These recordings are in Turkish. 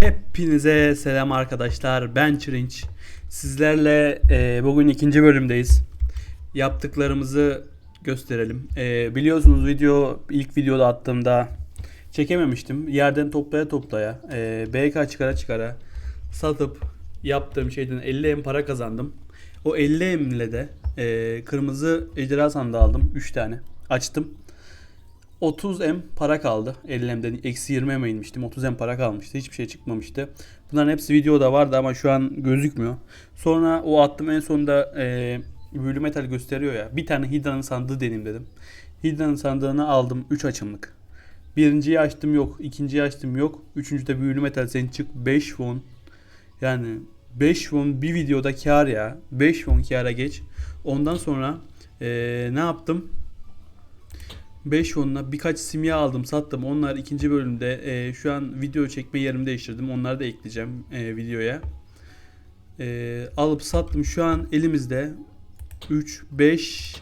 Hepinize selam arkadaşlar. Ben Çırinç. Sizlerle e, bugün ikinci bölümdeyiz. Yaptıklarımızı gösterelim. E, biliyorsunuz video ilk videoda attığımda çekememiştim. Yerden toplaya toplaya, e, BK çıkara çıkara satıp yaptığım şeyden 50 M para kazandım. O 50 M ile de e, kırmızı ejderha sandığı aldım. 3 tane. Açtım. 30 M para kaldı. 50 M'den eksi 20 M'e inmiştim. 30 M para kalmıştı. Hiçbir şey çıkmamıştı. Bunların hepsi videoda vardı ama şu an gözükmüyor. Sonra o attım en sonunda e, büyülü metal gösteriyor ya. Bir tane Hidra'nın sandığı deneyim dedim. Hidra'nın sandığını aldım 3 açımlık. Birinciyi açtım yok. ikinciyi açtım yok. Üçüncüde büyülü metal sen çık 5 won. Yani 5 won bir videoda kar ya. 5 won kâra geç. Ondan sonra e, ne yaptım? 5 onla birkaç simya aldım sattım. Onlar ikinci bölümde e, şu an video çekme yerimi değiştirdim. Onları da ekleyeceğim e, videoya. E, alıp sattım. Şu an elimizde 3, 5,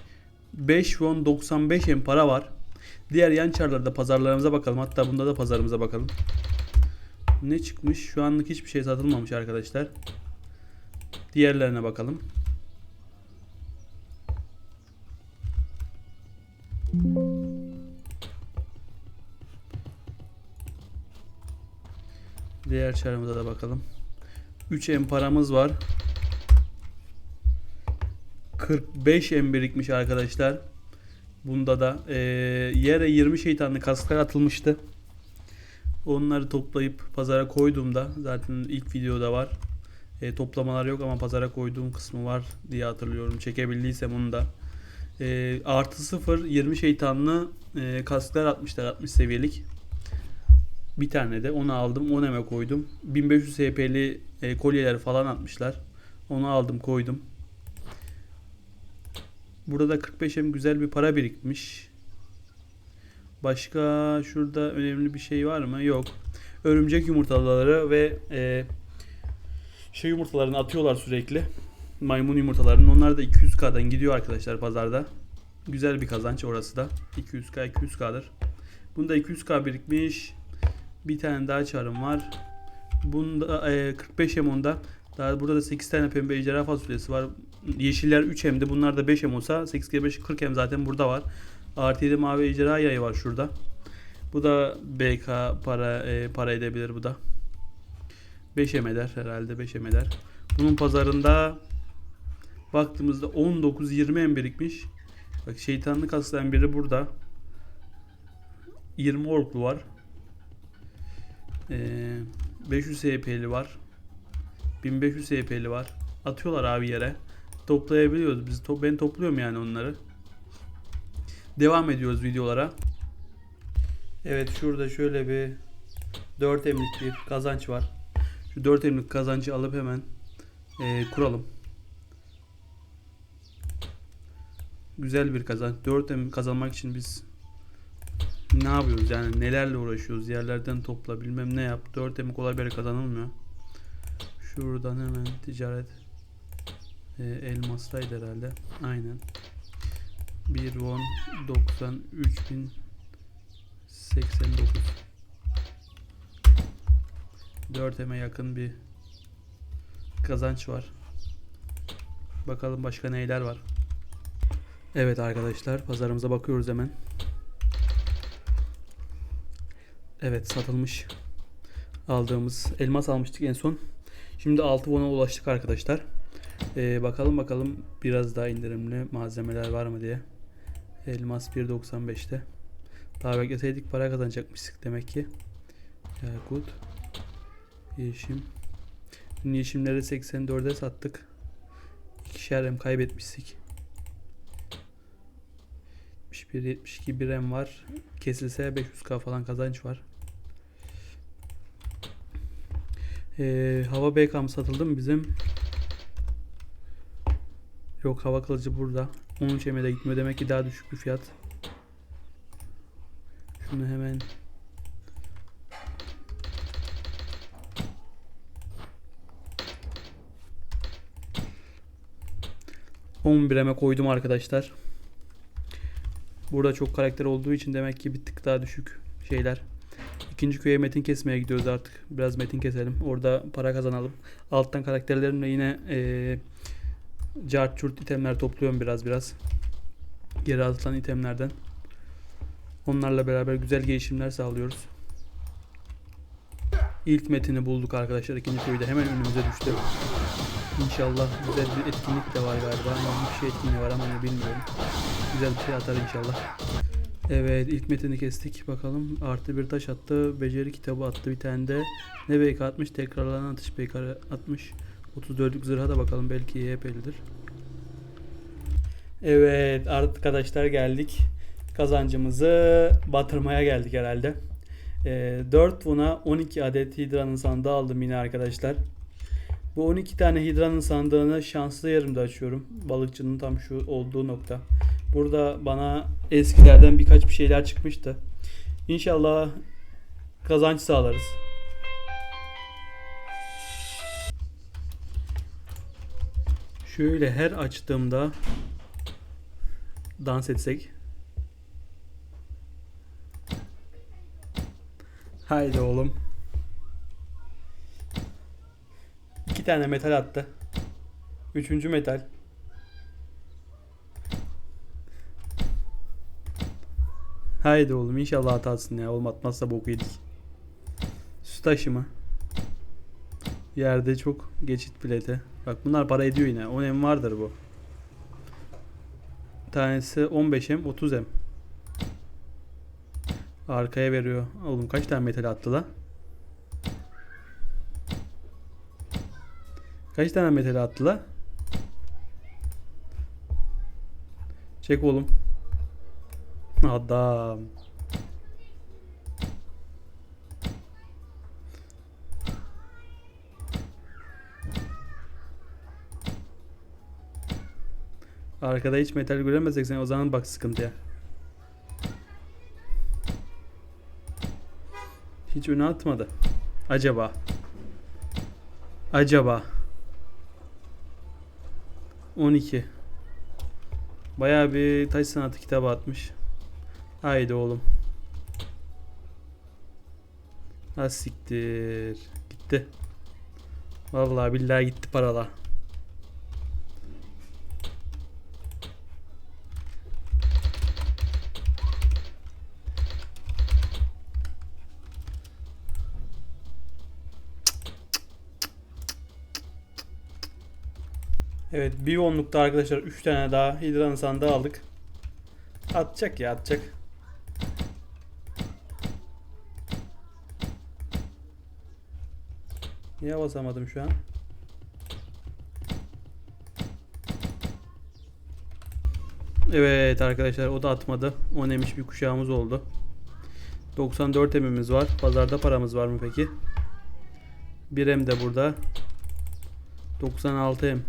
5 won 95 en para var. Diğer yan çarlarda pazarlarımıza bakalım. Hatta bunda da pazarımıza bakalım. Ne çıkmış? Şu anlık hiçbir şey satılmamış arkadaşlar. Diğerlerine bakalım. Diğer çarımıza da bakalım. 3 em paramız var. 45 em birikmiş arkadaşlar. Bunda da eee, yere 20 şeytanlı kasklar atılmıştı. Onları toplayıp pazara koyduğumda zaten ilk videoda var. E, toplamalar yok ama pazara koyduğum kısmı var diye hatırlıyorum. Çekebildiysem onu da. E, artı 0 20 şeytanlı e, kasklar atmışlar 60 seviyelik. Bir tane de onu aldım. 10 eme koydum. 1500 HP'li e, kolyeler falan atmışlar. Onu aldım koydum. Burada da 45 em güzel bir para birikmiş. Başka şurada önemli bir şey var mı? Yok. Örümcek yumurtaları ve e, şey yumurtalarını atıyorlar sürekli. Maymun yumurtalarının. Onlar da 200k'dan gidiyor arkadaşlar pazarda. Güzel bir kazanç orası da. 200k 200k'dır. Bunda 200k birikmiş. Bir tane daha çarım var. Bunda e, 45 hem onda. Daha burada da 8 tane pembe ejderha fasulyesi var. Yeşiller 3 hemde. Bunlar da 5 hem olsa 8 kere 5 40 hem zaten burada var. Artı 7 mavi ejderha yayı var şurada. Bu da BK para e, para edebilir bu da. 5 hem eder herhalde 5 hem eder. Bunun pazarında baktığımızda 19-20 hem birikmiş. Bak şeytanlık aslan biri burada. 20 orklu var. Ee, 500 HP'li var. 1500 HP'li var. Atıyorlar abi yere. Toplayabiliyoruz. Biz to ben topluyorum yani onları. Devam ediyoruz videolara. Evet şurada şöyle bir 4 emlik bir kazanç var. Şu 4 emlik kazancı alıp hemen ee, kuralım. Güzel bir kazanç. 4 em kazanmak için biz ne yapıyoruz yani? Nelerle uğraşıyoruz? Yerlerden topla bilmem ne yap. 4 em kolay böyle kazanılmıyor. Şuradan hemen ticaret e, elmastaydı herhalde. Aynen. 1 won 93 bin 89 4 eme yakın bir kazanç var. Bakalım başka neyler var. Evet arkadaşlar pazarımıza bakıyoruz hemen Evet satılmış. Aldığımız elmas almıştık en son. Şimdi 6 won'a ulaştık arkadaşlar. Ee, bakalım bakalım biraz daha indirimli malzemeler var mı diye. Elmas 1.95'te. Daha bekleseydik para kazanacakmıştık demek ki. Yakut. Yeşim. Dün yeşimleri 84'e sattık. İkişer hem kaybetmiştik. 71 72 bir hem var. Kesilse 500k falan kazanç var. Ee, hava BKM satıldı mı bizim? Yok hava kılıcı burada. 13 emede gitmiyor. Demek ki daha düşük bir fiyat. Şunu hemen eme koydum arkadaşlar. Burada çok karakter olduğu için demek ki bir tık daha düşük şeyler. İkinci köye metin kesmeye gidiyoruz artık. Biraz metin keselim. Orada para kazanalım. Alttan karakterlerimle yine eee cart çurt itemler topluyorum biraz biraz. Geri atılan itemlerden. Onlarla beraber güzel gelişimler sağlıyoruz. İlk metini bulduk arkadaşlar. ikinci köyde hemen önümüze düştü. İnşallah güzel bir etkinlik de var galiba. Ama bir şey etkinliği var ama ne bilmiyorum. Güzel bir şey atar inşallah. Evet ilk metini kestik. Bakalım artı bir taş attı. Beceri kitabı attı bir tane de. Ne BK atmış? Tekrarlanan atış BK atmış. 34'lük zırha da bakalım belki YP'lidir. Evet arkadaşlar geldik. Kazancımızı batırmaya geldik herhalde. Ee, 4 buna 12 adet hidranın sandığı aldım yine arkadaşlar. Bu 12 tane hidranın sandığını şanslı yerimde açıyorum. Balıkçının tam şu olduğu nokta. Burada bana eskilerden birkaç bir şeyler çıkmıştı. İnşallah kazanç sağlarız. Şöyle her açtığımda dans etsek. Haydi oğlum. İki tane metal attı. Üçüncü metal. Haydi oğlum inşallah hatasın ya. Oğlum atmazsa boku yedik. Su taşı mı? Yerde çok geçit bileti. Bak bunlar para ediyor yine. 10 em vardır bu. Tanesi 15 em 30 em. Arkaya veriyor. Oğlum kaç tane metal attı la? Kaç tane metal attı la? Çek oğlum. Adam. Arkada hiç metal göremezsek sen o zaman bak sıkıntıya. Hiç öne atmadı. Acaba. Acaba. 12. Bayağı bir taş sanatı kitabı atmış. Haydi oğlum. Ha siktir. Gitti. Vallahi billahi gitti paralar. Evet bir onlukta arkadaşlar 3 tane daha hidran sandığı aldık. Atacak ya atacak. Niye basamadım şu an? Evet arkadaşlar o da atmadı. O neymiş bir kuşağımız oldu. 94 emimiz var. Pazarda paramız var mı peki? 1 em de burada. 96 em.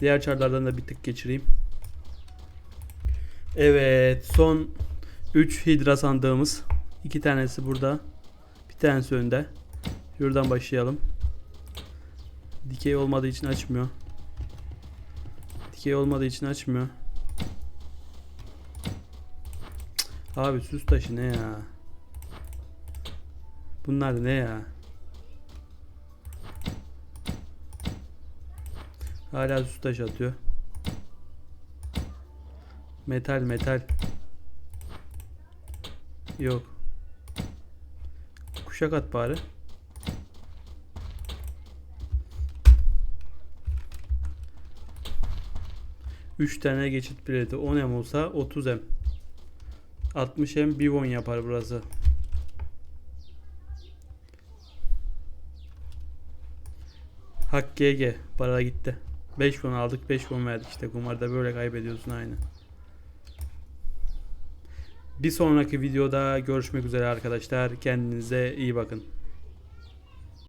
Diğer çarlardan da bir tık geçireyim. Evet son 3 hidra sandığımız. 2 tanesi burada. Bir tanesi önde. Şuradan başlayalım. Dikey olmadığı için açmıyor. Dikey olmadığı için açmıyor. Abi süs taşı ne ya? Bunlar ne ya? Hala süs taşı atıyor. Metal metal. Yok. Kuşak at bari. Üç tane geçit bileti. 10 em olsa 30 em. 60 em bir won yapar burası. Hak GG. Para gitti. 5 won aldık 5 won verdik işte kumarda böyle kaybediyorsun aynı. Bir sonraki videoda görüşmek üzere arkadaşlar. Kendinize iyi bakın.